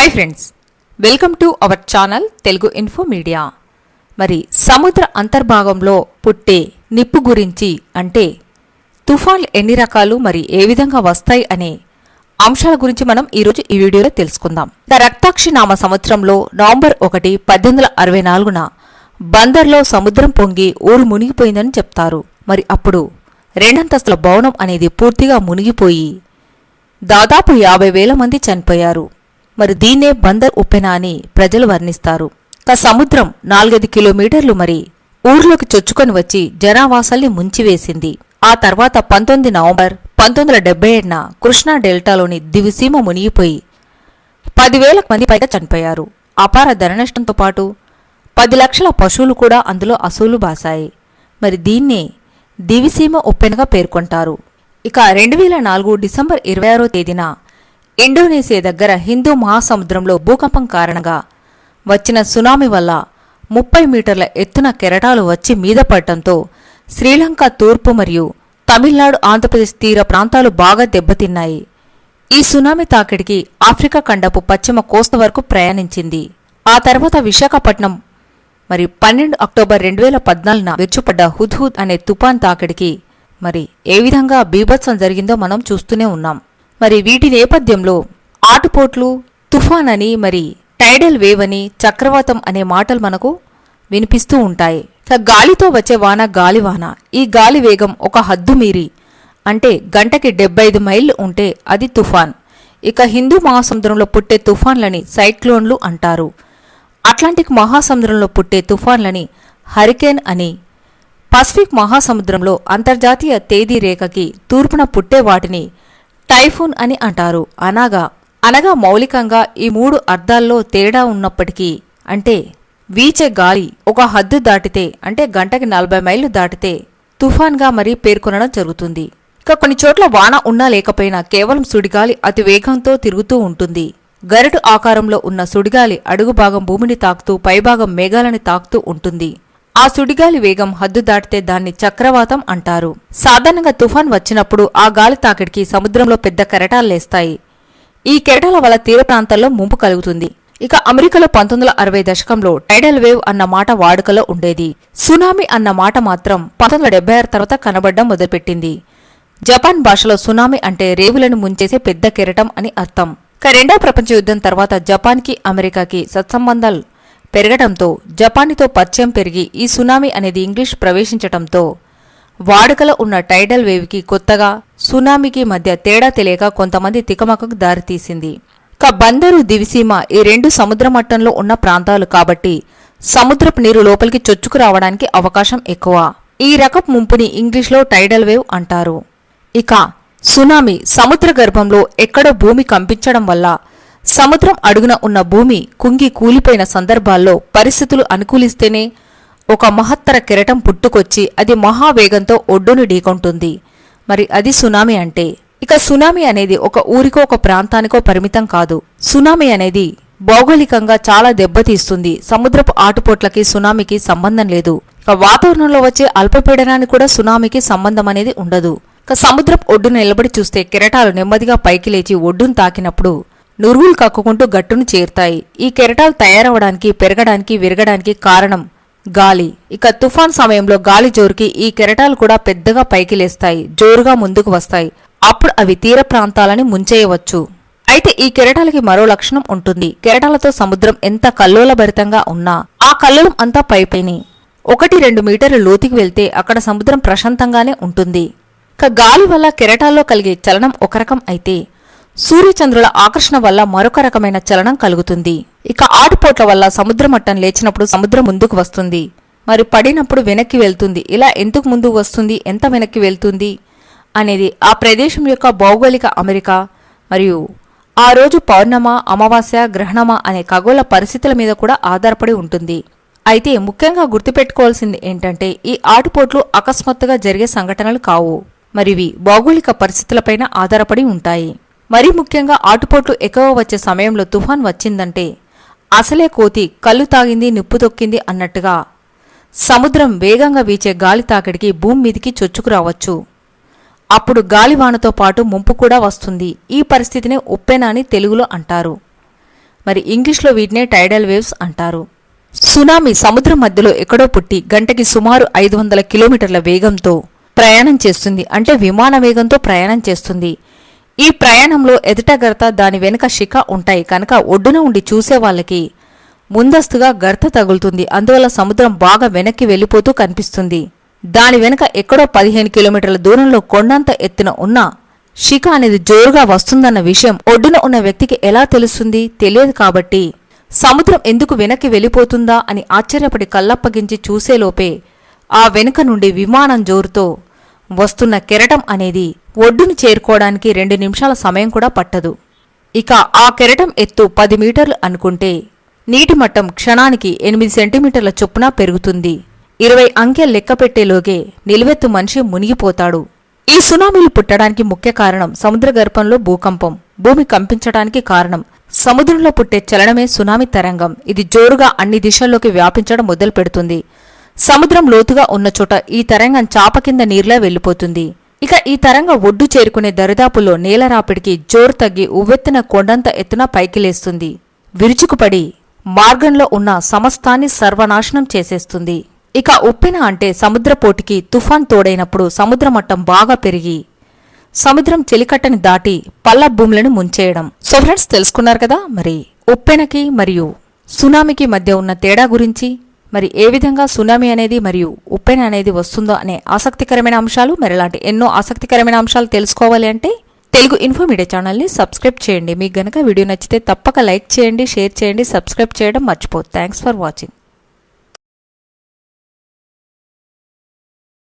Hi friends welcome to our channel Telugu info media మరి సముద్ర అంతర్భాగంలో పుట్టే నిప్పు గురించి అంటే తుఫాన్లు ఎన్ని రకాలు మరి ఏ విధంగా వస్తాయి అనే అంశాల గురించి మనం ఈరోజు ఈ వీడియోలో తెలుసుకుందాం. ద రక్తాక్షి నామ సంవత్సరంలో నవంబర్ ఒకటి పద్దెనిమిది వందల అరవై నాలుగున బందర్లో సముద్రం పొంగి ఊరు మునిగిపోయిందని చెప్తారు. మరి అప్పుడు రెండంతస్తుల భవనం అనేది పూర్తిగా మునిగిపోయి దాదాపు యాభై వేల మంది చనిపోయారు. మరి దీన్నే బందర్ ఉప్పెన అని ప్రజలు వర్ణిస్తారు. క సముద్రం నాలుగైదు కిలోమీటర్లు మరి ఊర్లోకి చొచ్చుకొని వచ్చి జనావాసాల్ని ముంచివేసింది. ఆ తర్వాత పంతొమ్మిది నవంబర్ పంతొమ్మిది వందల డెబ్బై ఏడున కృష్ణా డెల్టాలోని దివిసీమ మునిగిపోయి పదివేల మంది పైగా చనిపోయారు. అపార ధననష్టంతో పాటు పది లక్షల పశువులు కూడా అందులో అసూలు బాసాయి మరి దీన్నే దివిసీమ ఉప్పెనగా పేర్కొంటారు. ఇక రెండు వేల నాలుగు డిసెంబర్ ఇరవై ఆరో తేదీన ఇండోనేషియా దగ్గర హిందూ మహాసముద్రంలో భూకంపం కారణంగా వచ్చిన సునామీ వల్ల ముప్పై మీటర్ల ఎత్తున కెరటాలు వచ్చి మీద పడటంతో శ్రీలంక తూర్పు మరియు తమిళనాడు ఆంధ్రప్రదేశ్ తీర ప్రాంతాలు బాగా దెబ్బతిన్నాయి. ఈ సునామీ తాకిడికి ఆఫ్రికా ఖండపు పశ్చిమ కోస్త వరకు ప్రయాణించింది. ఆ తర్వాత విశాఖపట్నం మరి పన్నెండు అక్టోబర్ రెండు వేల పద్నాలుగున విరుచుపడ్డ హుద్హుద్ అనే తుపాన్ తాకిడికి మరి ఏ విధంగా బీభత్సం జరిగిందో మనం చూస్తూనే ఉన్నాం. మరి వీటి నేపథ్యంలో ఆటుపోట్లు తుఫాన్ అని మరి టైడల్ వేవ్ అని చక్రవాతం అనే మాటలు మనకు వినిపిస్తూ ఉంటాయి. గాలితో వచ్చే వాన గాలివాన ఈ గాలి వేగం ఒక హద్దు మీరి. అంటే గంటకి డెబ్బై ఐదు మైళ్ళు ఉంటే అది తుఫాన్. ఇక హిందూ మహాసముద్రంలో పుట్టే తుఫాన్లని సైక్లోన్లు అంటారు. అట్లాంటిక్ మహాసముద్రంలో పుట్టే తుఫాన్లని హరికేన్ అని. పసిఫిక్ మహాసముద్రంలో అంతర్జాతీయ తేదీ రేఖకి తూర్పున పుట్టే వాటిని టైఫూన్ అని అంటారు. అనగా అనగా మౌలికంగా ఈ మూడు అర్థాల్లో తేడా ఉన్నప్పటికీ అంటే వీచే గాలి ఒక హద్దు దాటితే అంటే గంటకి నలభై మైళ్ళు దాటితే తుఫాన్గా మరీ పేర్కొనడం జరుగుతుంది. ఇక కొన్ని చోట్ల వాన ఉన్నా లేకపోయినా కేవలం సుడిగాలి అతి వేగంతో తిరుగుతూ ఉంటుంది. గరటు ఆకారంలో ఉన్న సుడిగాలి అడుగు భాగం భూమిని తాకుతూ పైభాగం మేఘాలని తాకుతూ ఉంటుంది. ఆ సుడిగాలి వేగం హద్దు దాటితే దాన్ని చక్రవాతం అంటారు. సాధారణంగా తుఫాన్ వచ్చినప్పుడు ఆ గాలి తాకిడికి సముద్రంలో పెద్ద కెరటాలు లేస్తాయి. ఈ కెరటాల వల్ల తీర ప్రాంతాల్లో ముంపు కలుగుతుంది. ఇక అమెరికాలో పంతొమ్మిది వందల అరవై దశకంలో టైడల్ వేవ్ అన్న మాట వాడుకలో ఉండేది. సునామీ అన్న మాట మాత్రం పంతొమ్మిది వందల డెబ్బై ఆరు తర్వాత కనబడడం మొదలుపెట్టింది. జపాన్ భాషలో సునామీ అంటే రేవులను ముంచేసే పెద్ద కెరటం అని అర్థం. ఇక రెండో ప్రపంచ యుద్ధం తర్వాత జపాన్కి అమెరికాకి సత్సంబంధాలు పెరగడంతో జపాన్తో పరిచయం పెరిగి ఈ సునామీ అనేది ఇంగ్లీష్ ప్రవేశించటంతో వాడుకలో ఉన్న టైడల్ వేవ్కి కొత్తగా సునామీకి మధ్య తేడా తెలియక కొంతమంది తికమకకు దారితీసింది ఇక బందరు దివిసీమ ఈ రెండు సముద్ర మట్టంలో ఉన్న ప్రాంతాలు కాబట్టి సముద్రపు నీరు లోపలికి చొచ్చుకు రావడానికి అవకాశం ఎక్కువ. ఈ రకపు ముంపుని ఇంగ్లీష్లో టైడల్ వేవ్ అంటారు. ఇక సునామీ సముద్ర గర్భంలో ఎక్కడో భూమి కంపించడం వల్ల సముద్రం అడుగున ఉన్న భూమి కుంగి కూలిపోయిన సందర్భాల్లో పరిస్థితులు అనుకూలిస్తేనే ఒక మహత్తర కెరటం పుట్టుకొచ్చి అది మహావేగంతో ఒడ్డును ఢీకొంటుంది. మరి అది సునామీ అంటే? ఇక సునామీ అనేది ఒక ఊరికో ఒక ప్రాంతానికో పరిమితం కాదు. సునామీ అనేది భౌగోళికంగా చాలా దెబ్బతీస్తుంది. సముద్రపు ఆటుపోట్లకి సునామీకి సంబంధం లేదు. ఇక వాతావరణంలో వచ్చే అల్పపీడనానికి కూడా సునామీకి సంబంధం అనేది ఉండదు. ఇక సముద్రపు ఒడ్డును నిలబడి చూస్తే కెరటాలు నెమ్మదిగా పైకి లేచి ఒడ్డును తాకినప్పుడు నురువులు కక్కుకుంటూ గట్టును చేరుతాయి. ఈ కెరటాలు తయారవడానికి పెరగడానికి విరగడానికి కారణం గాలి. ఇక తుఫాన్ సమయంలో గాలి జోరుకి ఈ కెరటాలు కూడా పెద్దగా పైకి లేస్తాయి జోరుగా ముందుకు వస్తాయి. అప్పుడు అవి తీర ప్రాంతాలని ముంచేయవచ్చు. అయితే ఈ కెరటాలకి మరో లక్షణం ఉంటుంది. కెరటాలతో సముద్రం ఎంత కల్లోలభరితంగా ఉన్నా ఆ కల్లోలం అంతా పైపైని. ఒకటి రెండు మీటర్ల లోతుకి వెళ్తే అక్కడ సముద్రం ప్రశాంతంగానే ఉంటుంది. ఇక గాలి వల్ల కెరటాల్లో కలిగే చలనం ఒక రకం అయితే సూర్యచంద్రుల ఆకర్షణ వల్ల మరొక రకమైన చలనం కలుగుతుంది. ఇక ఆటుపోట్ల వల్ల సముద్ర మట్టం లేచినప్పుడు సముద్రం ముందుకు వస్తుంది. మరి పడినప్పుడు వెనక్కి వెళ్తుంది. ఇలా ఎందుకు ముందుకు వస్తుంది? ఎంత వెనక్కి వెళ్తుంది? అనేది ఆ ప్రదేశం యొక్క భౌగోళిక అమెరికా మరియు ఆ రోజు పౌర్ణమ అమావాస్య గ్రహణమ అనే ఖగోళ పరిస్థితుల మీద కూడా ఆధారపడి ఉంటుంది. అయితే ముఖ్యంగా గుర్తుపెట్టుకోవాల్సింది ఏంటంటే ఈ ఆటుపోట్లు అకస్మాత్తుగా జరిగే సంఘటనలు కావు. మరివి భౌగోళిక పరిస్థితులపైన ఆధారపడి ఉంటాయి. మరీ ముఖ్యంగా ఆటుపోట్లు ఎక్కువ వచ్చే సమయంలో తుఫాన్ వచ్చిందంటే అసలే కోతి కళ్ళు తాగింది నిప్పు తొక్కింది అన్నట్టుగా. సముద్రం వేగంగా వీచే గాలి తాకిడికి భూమి మీదికి చొచ్చుకురావచ్చు అప్పుడు గాలివానతో పాటు ముంపు కూడా వస్తుంది. ఈ పరిస్థితిని ఉప్పెన అని తెలుగులో అంటారు. మరి ఇంగ్లీష్లో వీటినే టైడల్ వేవ్స్ అంటారు. సునామీ సముద్రం మధ్యలో ఎక్కడో పుట్టి గంటకి సుమారు ఐదు వందల కిలోమీటర్ల వేగంతో ప్రయాణం చేస్తుంది. అంటే విమాన వేగంతో ప్రయాణం చేస్తుంది. ఈ ప్రయాణంలో ఎదుట గర్త దాని వెనుక శిఖ ఉంటాయి. కనుక ఒడ్డున ఉండి చూసే వాళ్ళకి ముందస్తుగా గర్త తగులుతుంది. అందువల్ల సముద్రం బాగా వెనక్కి వెళ్ళిపోతూ కనిపిస్తుంది. దాని వెనుక ఎక్కడో పదిహేను కిలోమీటర్ల దూరంలో కొండంత ఎత్తున ఉన్న శిఖ అనేది జోరుగా వస్తుందన్న విషయం ఒడ్డున ఉన్న వ్యక్తికి ఎలా తెలుస్తుంది? తెలియదు కాబట్టి సముద్రం ఎందుకు వెనక్కి వెళ్ళిపోతుందా అని ఆశ్చర్యపడి కళ్ళప్పగించి చూసేలోపే ఆ వెనుక నుండి విమానం జోరుతో వస్తున్న కెరటం అనేది ఒడ్డును చేరుకోవడానికి రెండు నిమిషాల సమయం కూడా పట్టదు. ఇక ఆ కెరటం ఎత్తు పది మీటర్లు అనుకుంటే నీటి మట్టం క్షణానికి ఎనిమిది సెంటీమీటర్ల చొప్పున పెరుగుతుంది. ఇరవై అంకెలు లెక్కపెట్టేలోగే నిలువెత్తు మనిషి మునిగిపోతాడు. ఈ సునామీలు పుట్టడానికి ముఖ్య కారణం సముద్ర గర్భంలో భూకంపం. భూమి కంపించడానికి కారణం సముద్రంలో పుట్టే చలనమే సునామీ తరంగం. ఇది జోరుగా అన్ని దిశల్లోకి వ్యాపించడం మొదలు పెడుతుంది సముద్రం లోతుగా ఉన్న చోట ఈ తరంగం చాప కింద నీరులా వెళ్ళిపోతుంది. ఇక ఈ తరంగం ఒడ్డు చేరుకునే దరిదాపులో నేల రాపిడికి జోరు తగ్గి ఉవ్వెత్తిన కొండంత ఎత్తున పైకి లేస్తుంది. విరుచుకుపడి మార్గంలో ఉన్న సమస్తాన్ని సర్వనాశనం చేసేస్తుంది. ఇక ఉప్పెన అంటే సముద్రపోటికి తుఫాన్ తోడైనప్పుడు సముద్రమట్టం బాగా పెరిగి సముద్రం చెలికట్టని దాటి పల్ల భూములను ముంచేయడం. సో ఫ్రెండ్స్ తెలుసుకున్నారు కదా మరి ఉప్పెనకి మరియు సునామీకి మధ్య ఉన్న తేడా గురించి? మరి ఏ విధంగా సునామీ అనేది మరియు ఉప్పెన అనేది వస్తుందో అనే ఆసక్తికరమైన అంశాలు మరి ఇలాంటి ఎన్నో ఆసక్తికరమైన అంశాలు తెలుసుకోవాలి అంటే తెలుగు ఇన్ఫో మీడియా ఛానల్ని సబ్స్క్రైబ్ చేయండి. మీకు గనక వీడియో నచ్చితే తప్పక లైక్ చేయండి షేర్ చేయండి సబ్స్క్రైబ్ చేయడం మర్చిపోదు థ్యాంక్స్ ఫర్ వాచింగ్